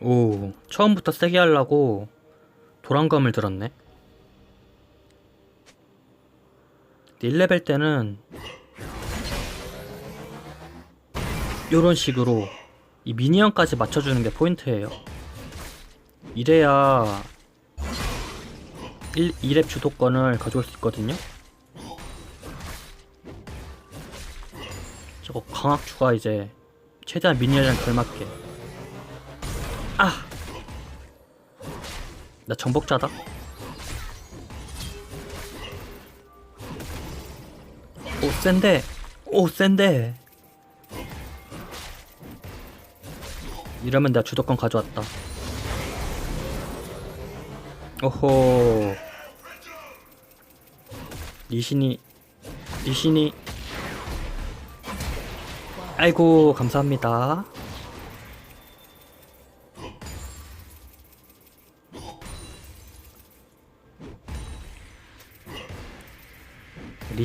오, 처음부터 세게 하려고 도란검을 들었네. 1레벨 때는 이런 식으로 이 미니언까지 맞춰주는 게 포인트예요. 이래야 1, 2렙 주도권을 가져올 수 있거든요. 저거 강학추가 이제 최대한 미니언이랑 걸맞게 아! 나 정복자다? 오 센데. 오 센데. 이러면 내가 주도권 가져왔다. 오호 리신이 리신이. 아이고 감사합니다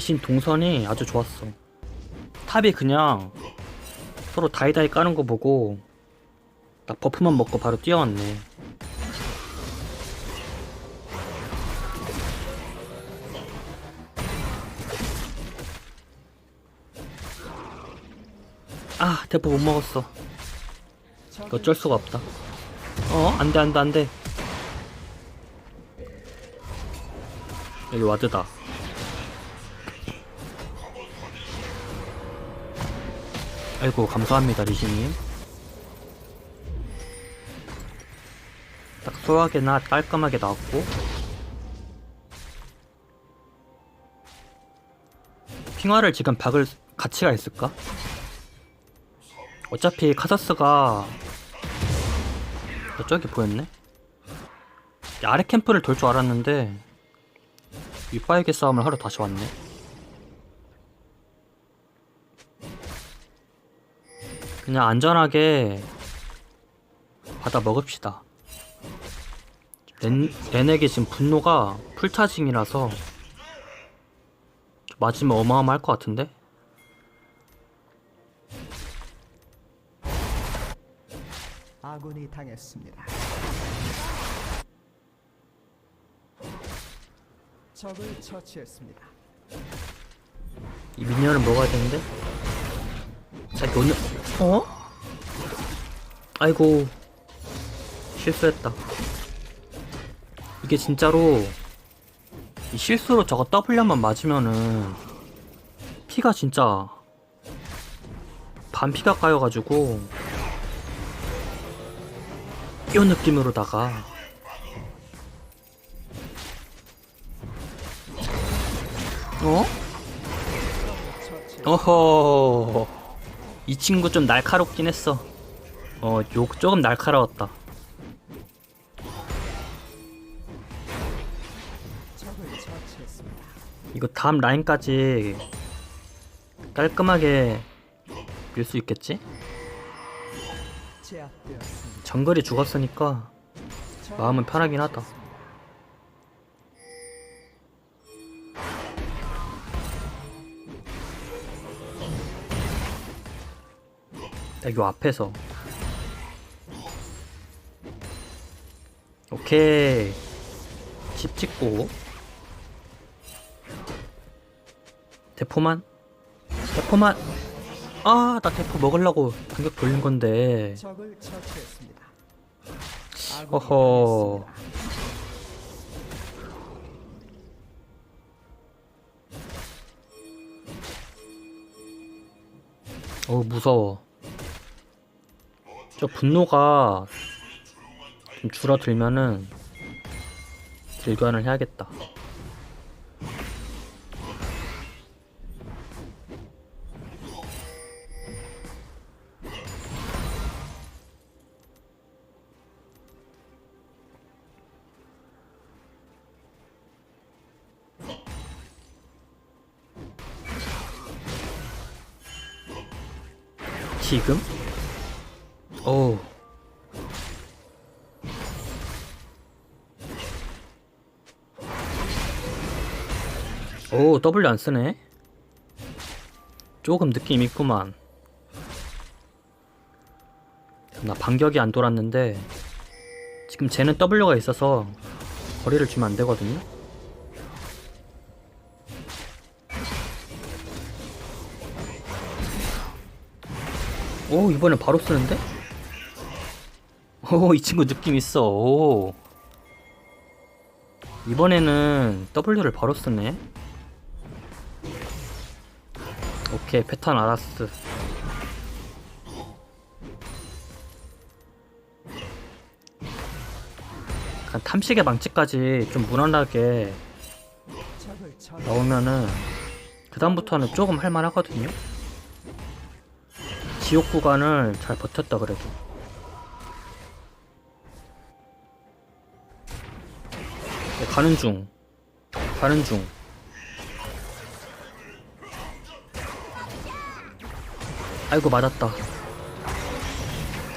리신 동선이 아주 좋았어. 탑이 그냥 서로 다이다이 까는 거 보고 나 버프만 먹고 바로 뛰어왔네. 아, 대포 못 먹었어. 어쩔 수가 없다. 어, 안 돼, 안 돼, 안 돼. 여기 와드다. 아이고 감사합니다 리신님 딱 소화게나 깔끔하게 나왔고 핑화를 지금 박을 가치가 있을까? 어차피 카사스가 저기 보였네? 이 아래 캠프를 돌 줄 알았는데 윗바에게 싸움을 하러 다시 왔네 그냥 안전하게 받아 먹읍시다. 렌, 렌에게 지금 분노가 풀차징이라서 맞으면 어마어마할 것 같은데? 아군이 당했습니다. 적을 처치했습니다. 이 미니언을 먹어야 되는데? 자, 너는, 어? 아이고, 실수했다. 이게 진짜로, 이 실수로 저거 W만 맞으면은, 피가 진짜, 반피가 까여가지고, 이 느낌으로다가, 어? 어허 이 친구 좀 날카롭긴 했어 어 요, 조금 날카로웠다. 이거 다음 라인까지 깔끔하게 밀 수 있겠지? 정글이 죽었으니까 마음은 편하긴 하다 딱 요 앞에서. 오케이. 집 찍고. 대포만? 대포만? 아 나 대포 먹으려고 반격 돌린 건데. 어허. 어우 무서워 저 분노가 좀 줄어들면은 딜교환을 해야겠다 오 W 안 쓰네 조금 느낌 있구만 나 반격이 안 돌았는데 지금 쟤는 W가 있어서 거리를 주면 안 되거든요. 오 이번엔 바로 쓰는데? 오 이 친구 느낌 있어. 오. 이번에는 W를 바로 쓰네. 오케이 패턴 알았어. 약간 탐식의 망치까지 좀 무난하게. 나오면은 그 다음부터는 조금 할만하거든요. 지옥 구간을 잘 버텼다 그래도. 네, 가는 중. 가는 중. 아이고 맞았다.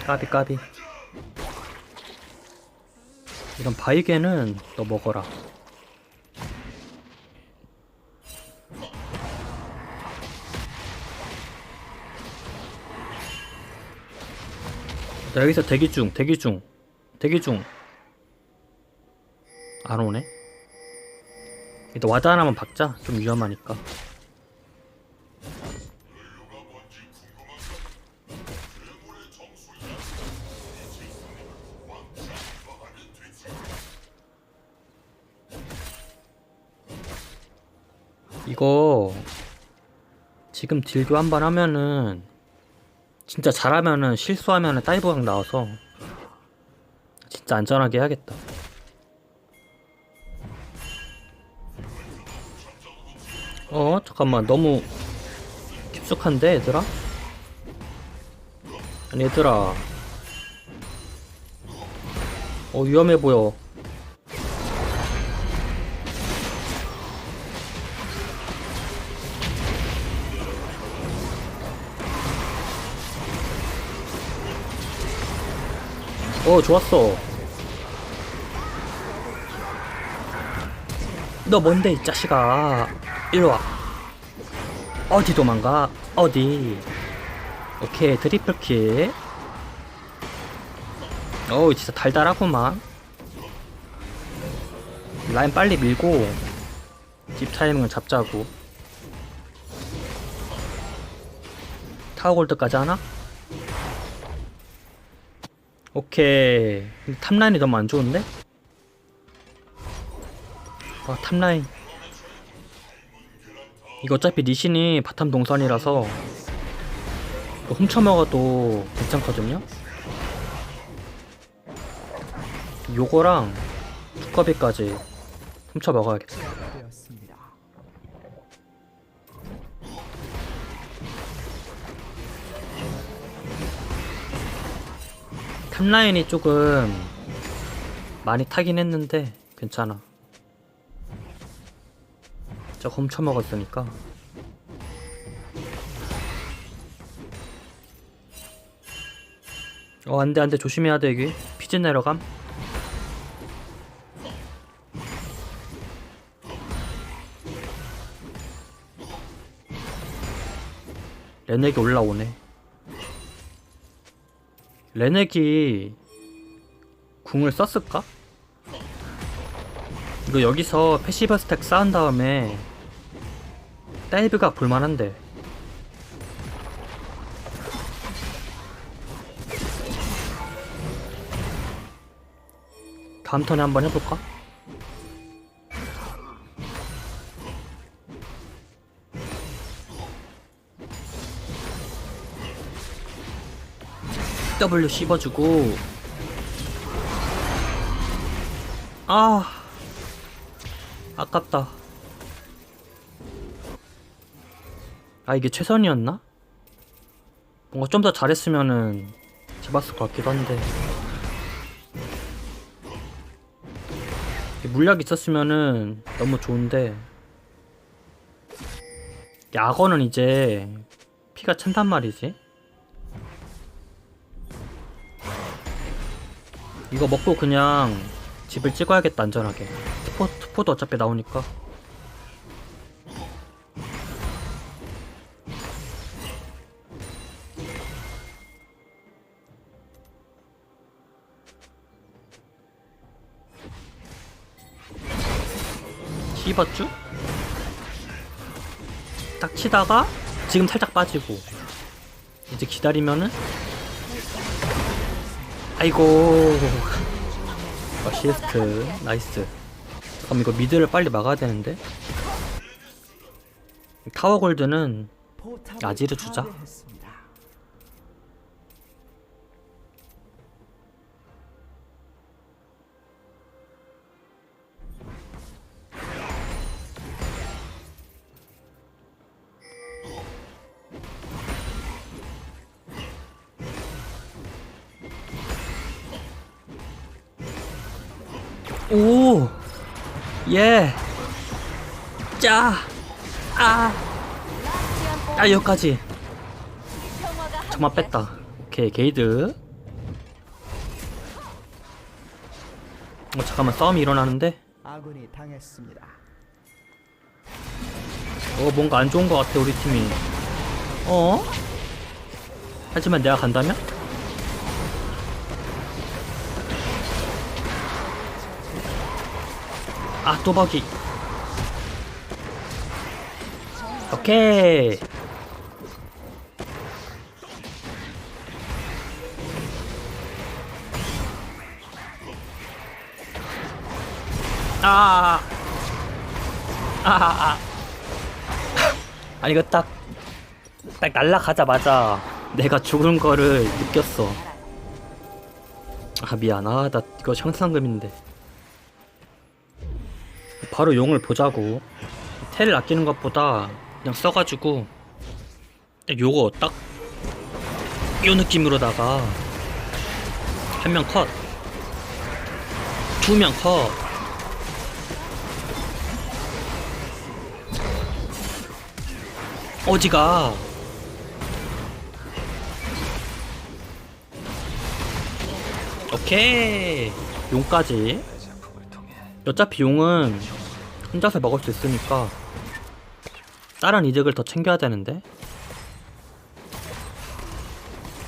까비 까비. 이런 바이게는 너 먹어라. 나 여기서 대기 중, 대기 중, 대기 중. 안 오네. 일단 와드 하나만 박자. 좀 위험하니까. 지금 딜교 한 번 하면은 진짜 잘하면은 실수하면은 다이브각 나와서 진짜 안전하게 해야겠다. 어 잠깐만 너무 깊숙한데 얘들아? 아니 얘들아 어 위험해 보여 어 좋았어. 너 뭔데 이 자식아? 일로와. 어디 도망가? 어디? 오케이 트리플킬. 어우 진짜 달달하구만. 라인 빨리 밀고 딥 타이밍을 잡자고. 타워골드까지 하나? 오케이 탑라인이 너무 안 좋은데? 아 탑라인 이거 어차피 니신이 바텀 동선이라서 훔쳐먹어도 괜찮거든요? 요거랑 두꺼비까지 훔쳐먹어야겠다. 탑라인이 조금 많이 타긴 했는데 괜찮아. 저 훔쳐먹었으니까. 어 안돼 안돼. 조심해야 돼 여기. 피진 내려감. 레넥이 올라오네 레넥이 궁을 썼을까? 이거 여기서 패시브 스택 쌓은 다음에 다이브가 볼만한데 다음 턴에 한번 해볼까? W 씹어주고. 아. 아깝다. 아 이게 최선이었나? 뭔가 좀 더 잘했으면은 잡았을 것 같기도 한데. 이 물약 있었으면은 너무 좋은데. 이 악어는 이제 피가 찬단 말이지 이거 먹고 그냥 집을 찍어야겠다 안전하게. 투포, 투포도 어차피 나오니까. 씹었쥬? 딱 치다가 지금 살짝 빠지고. 이제 기다리면은 아이고. 어시스트. 나이스. 잠깐 이거 미드를 빨리 막아야 되는데? 타워 골드는 야지를 주자. 예! 짜! 아! 아, 여기까지. 정말 뺐다. 오케이, 게이드. 어, 잠깐만, 싸움이 일어나는데? 아군이 당했습니다. 어, 뭔가 안 좋은 것 같아, 우리 팀이. 어? 하지만 내가 간다면? 아, 또박이. 오케이. 아. 아, 아, 아. 아니 이거 딱, 딱 날라가자마자 내가 죽은 거를 느꼈어. 아 미안, 아나 이거 형상금인데. 바로 용을 보자고. 텔을 아끼는 것보다 그냥 써가지고 딱 요거 딱 요 느낌으로다가 한 명 컷, 두 명 컷. 어디가? 오케이 용까지 어차피 용은 혼자서 먹을 수 있으니까 다른 이득을 더 챙겨야 되는데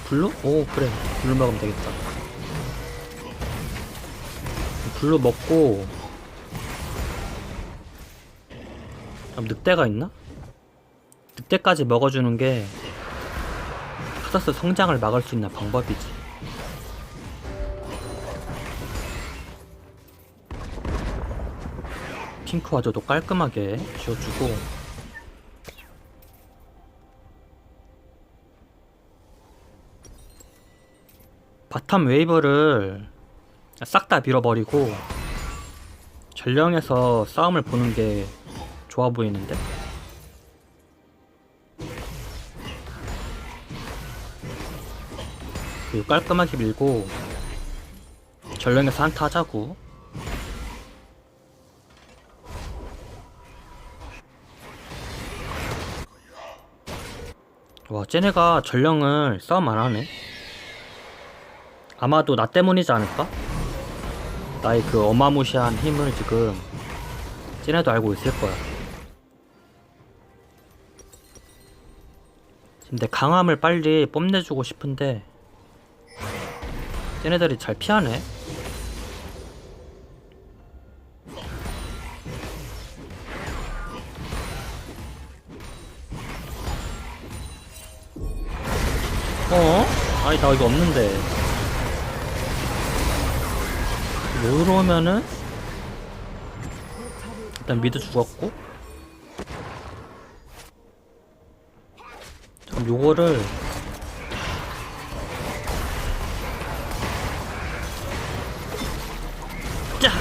블루? 오 그래 블루 먹으면 되겠다 블루 먹고 그럼 늑대가 있나? 늑대까지 먹어주는 게 카사스 성장을 막을 수 있는 방법이지. 핑크와저도 깔끔하게 지워주고 바텀 웨이브를 싹 다 밀어버리고 전령에서 싸움을 보는 게 좋아 보이는데? 그리고 깔끔하게 밀고 전령에서 한타 하자고 와 쟤네가 전령을 싸움 안 하네 아마도 나 때문이지 않을까? 나의 그 어마무시한 힘을 지금 쟤네도 알고 있을 거야 내 강함을 빨리 뽐내주고 싶은데 쟤네들이 잘 피하네. 어? 아니 나 이거 없는데. 오면은 일단 미드 죽었고. 그럼 요거를 짜!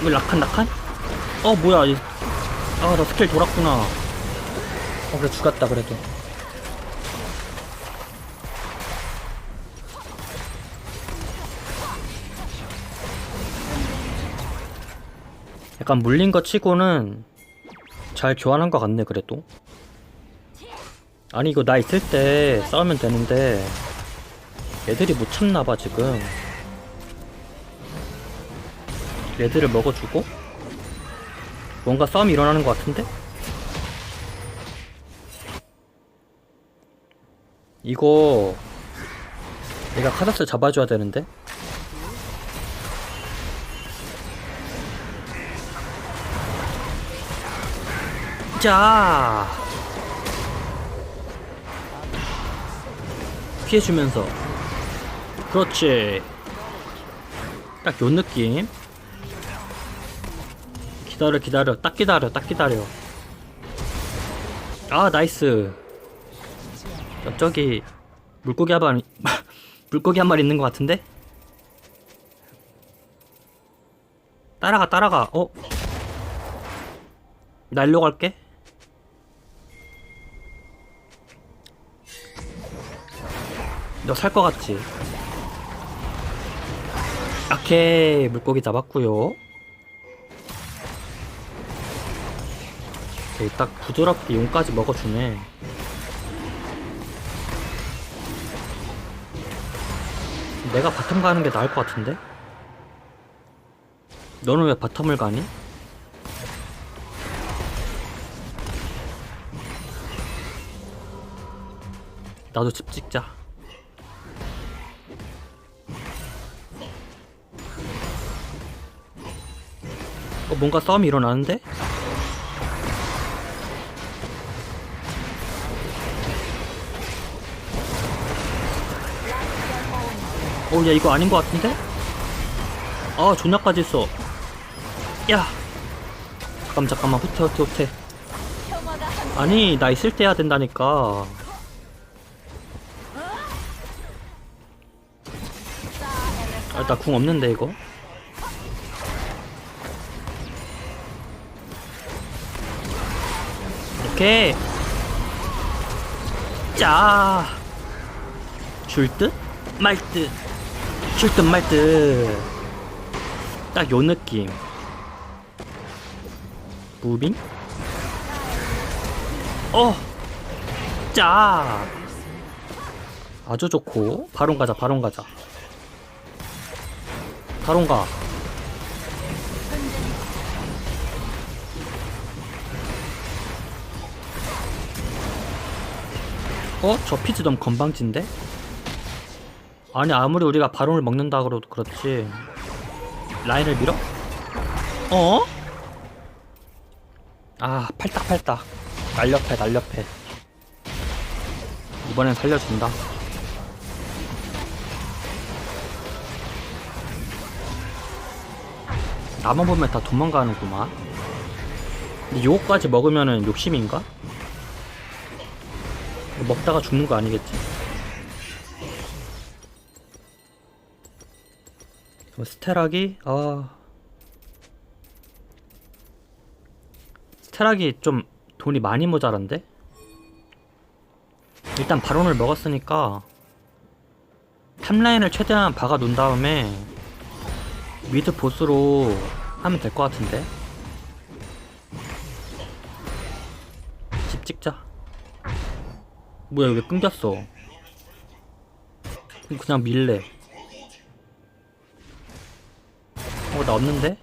이거 라칸 라칸? 어 뭐야 아나 스킬 돌았구나 어 그래 죽었다 그래도. 약간 물린 거 치고는 잘 교환한 것 같네 그래도. 아니 이거 나 있을 때 싸우면 되는데 애들이 못 참나봐 지금. 애들을 먹어주고? 뭔가 싸움이 일어나는 것 같은데? 이거 내가 카다스 잡아줘야 되는데? 자. 피해주면서. 그렇지. 딱 요 느낌. 기다려 기다려. 딱 기다려 딱 기다려. 아 나이스. 저기 물고기 한 마리 물고기 한 마리 있는 것 같은데? 따라가 따라가. 어? 날려 갈게. 너 살 것 같지? 오케이 물고기 잡았고요. 오케이 딱 부드럽게 용까지 먹어주네 내가 바텀 가는 게 나을 것 같은데? 너는 왜 바텀을 가니? 나도 집 찍자. 어, 뭔가 싸움이 일어나는데? 어, 야, 이거 아닌 것 같은데? 아, 존나까지 있어. 야! 잠깐만, 잠깐만, 후퇴, 후퇴, 후퇴. 아니, 나 있을 때 해야 된다니까. 아, 나 궁 없는데, 이거? 오케이. 자. 줄 듯? 말 듯. 줄 듯 말 듯. 딱 요 느낌. 무빙? 어. 자. 아주 좋고. 바론 가자, 바론 가자. 바론 가. 어? 저 너무 건방진데? 아니 아무리 우리가 바론을 먹는다 그래도 그렇지 라인을 밀어? 어? 아 팔딱팔딱 날렵해 날렵해 이번엔 살려준다 나만 보면 다 도망가는구만 근데 요거까지 먹으면은 욕심인가? 먹다가 죽는 거 아니겠지? 스테락이 아 스테락이 좀 돈이 많이 모자란데? 일단 바론을 먹었으니까 탑라인을 최대한 박아 놓은 다음에 미드 보스로 하면 될 것 같은데? 집 찍자. 뭐야 왜 끊겼어. 그냥 밀래 어 나 없는데?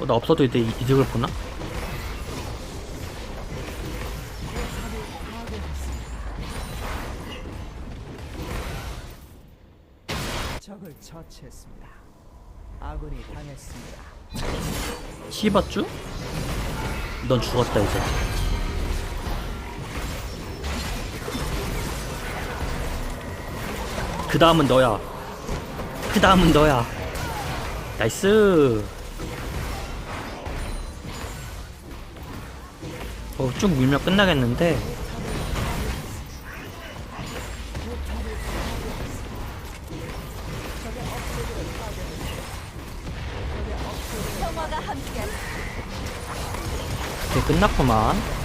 어 나 없어도 이제 이- 이득을 보나? 적을 처치했습니다. 아군이 당했습니다. 씹었쥬? 넌 죽었다 이제 그 다음은 너야 그 다음은 너야. 나이스. 어, 쭉 밀면 끝나겠는데. 이제 끝났구만